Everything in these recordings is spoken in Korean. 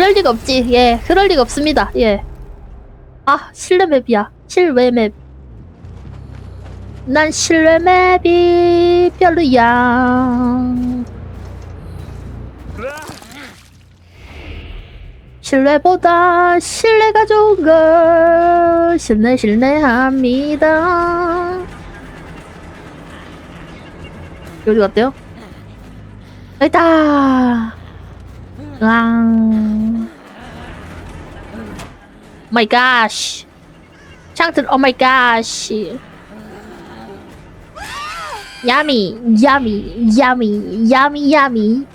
그럴 리가 없지. 예, 그럴 리가 없습니다. 예. 아, 실내 맵이야. 실외 맵. 난 실외 맵이 별로야. 실내보다 실내가 좋은 걸 실내 실내합니다. 여기 어때요? 여기다. 왕. 마이 갓. 창틀 오 마이 갓. 야미 야미 야미 야미 야미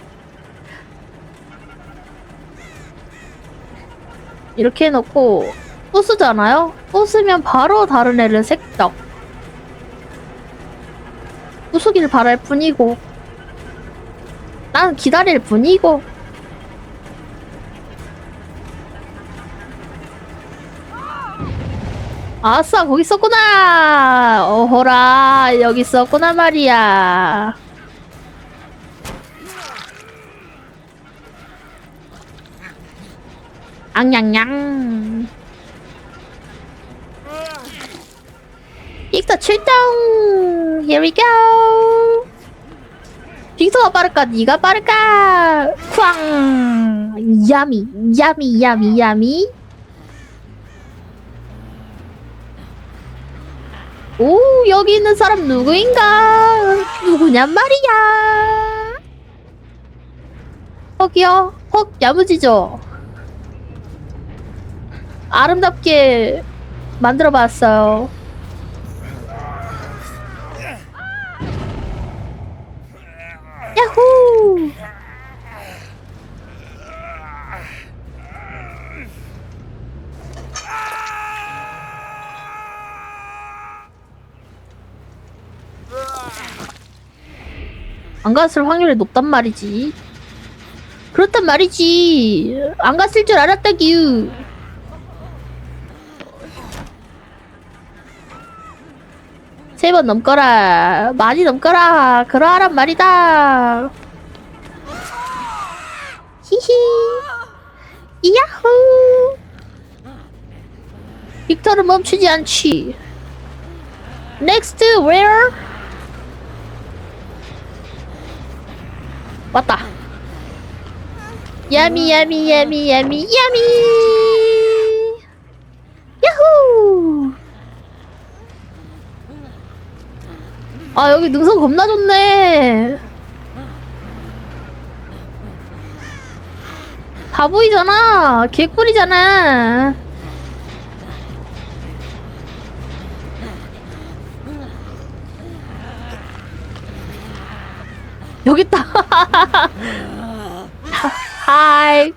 이렇게 해놓고 부수잖아요? 부수면 바로 다른 애를 색적 부수길 바랄 뿐이고 난 기다릴 뿐이고 아싸 거기 있었구나. 어허라 여기 있었구나 말이야. 앙냥냥. 빅터 출동. Here we go. 빅터가 빠를까? 네가 빠를까? 쾅. 야미 야미 야미 야미 오 여기 있는 사람 누구인가? 누구냔 말이야? 헉이요 헉 야무지죠? 아름답게 만들어봤어요 안 갔을 확률이 높단 말이지. 그렇단 말이지. 안 갔을 줄 알았다규. 세번 넘거라. 많이 넘거라. 그러하란 말이다. 히히. 이야호. 빅터는 멈추지 않지. Next, where? 왔다. 야미 야미 야미 야미 야미. 야호. 아 여기 능선 겁나 좋네. 다 보이잖아. 개꿀이잖아. 여기 있다. Hi.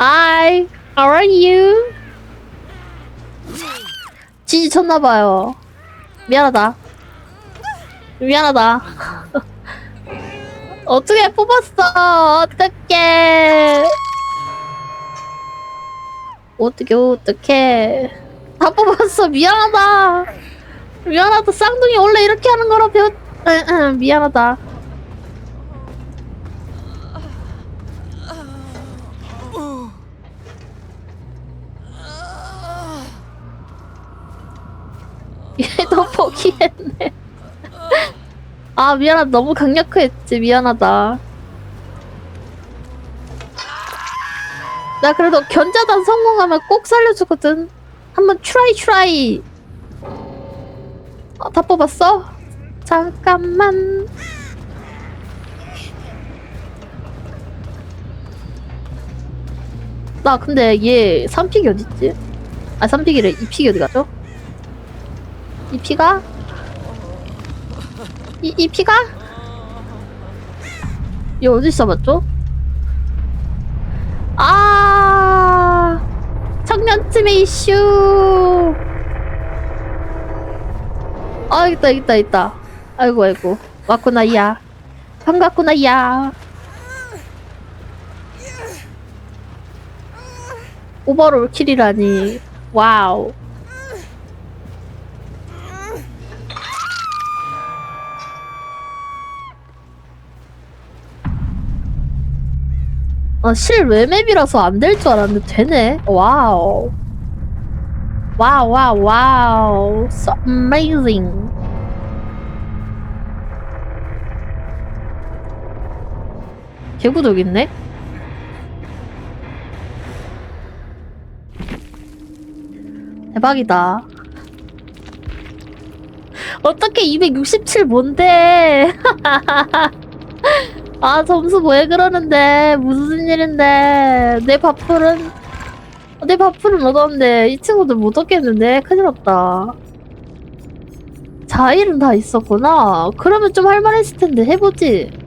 Hi. How are you? 지지 쳤나봐요. 미안하다. 미안하다. 어떻게 뽑았어? 어떡해. 어떻게, 어떡해. 다 뽑았어. 미안하다. 미안하다. 쌍둥이 원래 이렇게 하는 거라 배웠, 미안하다. 얘도 포기했네. 아 미안하다 너무 강력했지 미안하다. 나 그래도 견자단 성공하면 꼭 살려주거든. 한번 트라이 트라이. 어, 다 뽑았어? 잠깐만. 나 근데 얘 3픽이 어딨지? 아 3픽이래 2픽이 어디 갔죠? 이 피가? 이, 이 피가? 이 어디서 봤죠? 아 청년쯤의 이슈 아 있다 있다 있다 아이고 아이고 왔구나 야 반갑구나 야 오버롤 킬이라니 와우 아, 실외맵이라서 안 될 줄 알았는데 되네. 와우. 와우, 와우, 와우. So amazing. 개구독 있네? 대박이다. 어떻게 267 뭔데? 아 점수 왜 그러는데? 무슨 일인데? 내 밥풀은? 내 밥풀은 얻었는데 이 친구들 못 얻겠는데? 큰일 났다. 자일은 다 있었구나. 그러면 좀 할만했을 텐데 해보지